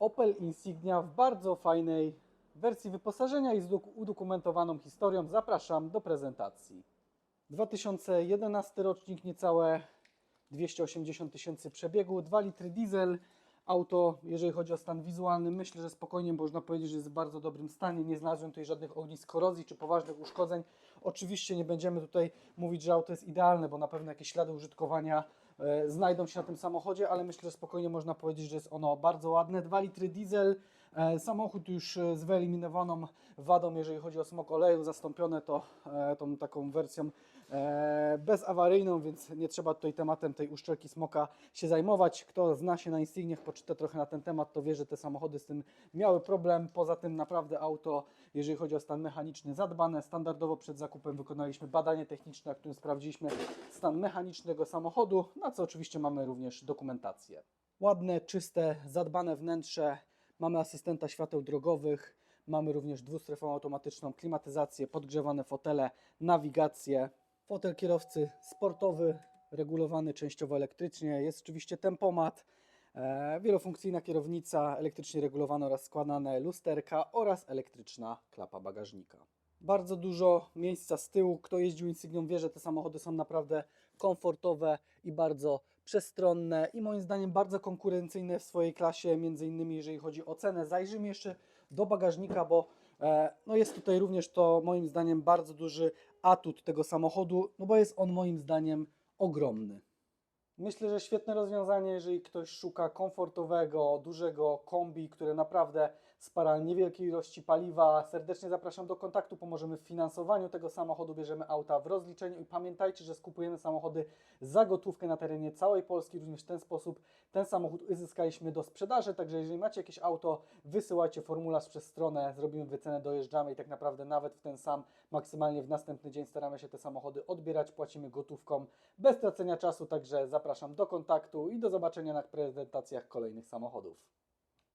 Opel Insignia w bardzo fajnej wersji wyposażenia i z dok- udokumentowaną historią. Zapraszam do prezentacji. 2011 rocznik, niecałe 280 tysięcy przebiegu, 2 litry diesel. Auto, jeżeli chodzi o stan wizualny, myślę, że spokojnie można powiedzieć, że jest w bardzo dobrym stanie. Nie znalazłem tutaj żadnych ognisk korozji czy poważnych uszkodzeń. Oczywiście nie będziemy tutaj mówić, że auto jest idealne, bo na pewno jakieś ślady użytkowania znajdą się na tym samochodzie, ale myślę, że spokojnie można powiedzieć, że jest ono bardzo ładne. 2 litry diesel, e, samochód już e, z wyeliminowaną wadą, jeżeli chodzi o smog oleju, zastąpione to e, tą taką wersją e, bezawaryjną, więc nie trzeba tutaj tematem tej uszczelki smoka się zajmować. Kto zna się na Insigniach, poczyta trochę na ten temat, to wie, że te samochody z tym miały problem. Poza tym naprawdę auto, jeżeli chodzi o stan mechaniczny, zadbane. Standardowo przed zakupem wykonaliśmy badanie techniczne, w którym sprawdziliśmy stan mechaniczny tego samochodu, na co oczywiście mamy również dokumentację. Ładne, czyste, zadbane wnętrze. Mamy asystenta świateł drogowych. Mamy również dwustrefową automatyczną klimatyzację, podgrzewane fotele, nawigację. Fotel kierowcy sportowy, regulowany częściowo elektrycznie. Jest oczywiście tempomat, e, wielofunkcyjna kierownica, elektrycznie regulowane oraz składane lusterka oraz elektryczna klapa bagażnika. Bardzo dużo miejsca z tyłu. Kto jeździł Insignią wie, że te samochody są naprawdę komfortowe i bardzo przestronne i moim zdaniem bardzo konkurencyjne w swojej klasie, między innymi jeżeli chodzi o cenę. Zajrzyjmy jeszcze do bagażnika, bo e, no jest tutaj również to moim zdaniem bardzo duży atut tego samochodu, no bo jest on moim zdaniem ogromny. Myślę, że świetne rozwiązanie, jeżeli ktoś szuka komfortowego, dużego kombi, które naprawdę spara niewielkiej ilości paliwa. Serdecznie zapraszam do kontaktu, pomożemy w finansowaniu tego samochodu, bierzemy auta w rozliczeniu i pamiętajcie, że skupujemy samochody za gotówkę na terenie całej Polski. Również w ten sposób ten samochód uzyskaliśmy do sprzedaży, także jeżeli macie jakieś auto, wysyłajcie formularz przez stronę, zrobimy wycenę, dojeżdżamy i tak naprawdę nawet w ten sam, maksymalnie w następny dzień staramy się te samochody odbierać, płacimy gotówką bez tracenia czasu, także zapraszam do kontaktu i do zobaczenia na prezentacjach kolejnych samochodów.